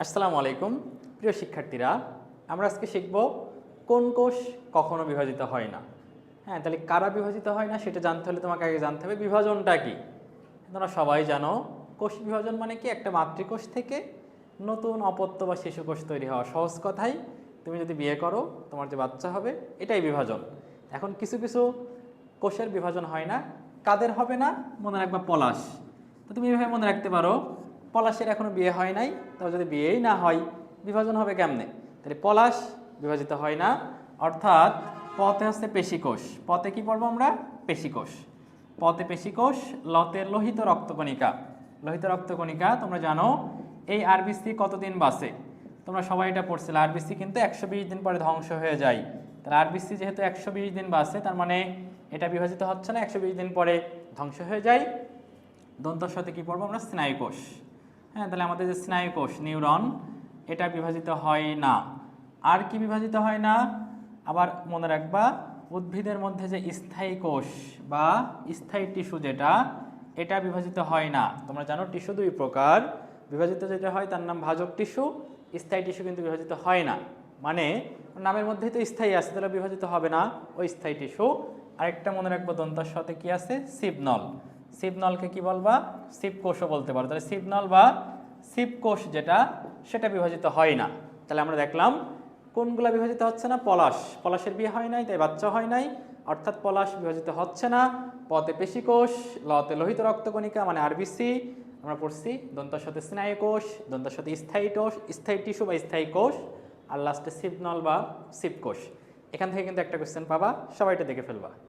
আসসালামু আলাইকুম, প্রিয় শিক্ষার্থীরা। আমরা আজকে শিখব কোন কোষ কখনো বিভাজিত হয় না। হ্যাঁ তাহলে কারা বিভাজিত হয় না সেটা জানতে হলে তোমাকে আগে জানতে হবে বিভাজনটা কি। তোমরা সবাই জানো, কোষ বিভাজন মানে কি? একটা মাতৃকোষ থেকে নতুন অপত্য বা শিশু কোষ তৈরি হওয়া সহজ কথাই। তুমি যদি বিয়ে করো, তোমার যে বাচ্চা হবে, এটাই বিভাজন। এখন কিছু কিছু কোষের বিভাজন হয় না। কাদের হবে না? মনে রাখবা পলাশ। তো তুমি এইভাবে মনে রাখতে পারো পলাশের এখনও বিয়ে হয় নাই, তবে যদি বিয়েই না হয়, বিভাজন হবে কেমনে? তাহলে পলাশ বিভাজিত হয় না, অর্থাৎ পথে হচ্ছে পেশিকোষ। পথে কি পড়ব আমরা? পেশিকোষ। পথে পেশিকোষ, লতে লোহিত রক্তকণিকা। লোহিত রক্তকণিকা, তোমরা জানো, এই আরবিসি কতদিন বাঁচে? তোমরা সবাই এটা পড়ছিলে, আরবিসি কিন্তু একশো বিশ দিন পরে ধ্বংস হয়ে যায়। তাহলে আরবিসি যেহেতু একশো বিশ দিন বাঁচে, তার মানে এটা বিভাজিত হচ্ছে না, একশো বিশ দিন পরে ধ্বংস হয়ে যায়। দন্তর সাথে কী পড়ব আমরা? স্নায়ুকোষ। হ্যাঁ তাহলে আমাদের যে স্নায়ুকোষ নিউরন, এটা বিভাজিত হয় না। আর কি বিভাজিত হয় না? আবার মনে রাখবা, উদ্ভিদের মধ্যে যে স্থায়ী কোষ বা স্থায়ী টিস্যু যেটা, এটা বিভাজিত হয় না। তোমরা জানো, টিস্যু দুই প্রকার। বিভাজিত যেটা হয়, তার নাম ভাজক টিস্যু, স্থায়ী টিস্যু কিন্তু বিভাজিত হয় না। মানে নামের মধ্যেই তো স্থায়ী আছে, তাহলে বিভাজিত হবে না, ওই স্থায়ী টিস্যু। আরেকটা মনে রাখব, দন্তার সাথে কি আছে? সিপনল সিপনলকে কি বলবা? সিপকোষও বলতে পারো। তাহলে সিপনল বা সিপকোষ যেটা, সেটা বিভাজিত হয় না। তাহলে আমরা দেখলাম, কোনগুলা বিভাজিত হচ্ছে না? পলাশ। পলাশের বিয়ে হয় নাই, তাই বাচ্চা হয় নাই। অর্থাৎ পলাশ বিভাজিত হচ্ছে না। পতে পেশিকোষ, লতে লোহিত রক্তকণিকা মানে আরবিসি। আমরা পড়ছি, দন্তার সাথে স্নায়ুকোষ দন্তার সাথে স্থায়ী কোষ, স্থায়ী টিস্যু বা স্থায়ী কোষ, আর লাস্টে সিপনল বা সিপকোষ এখান থেকে কিন্তু একটা কোয়েশ্চেন পাবা, সবাইটা দেখে ফেলবা।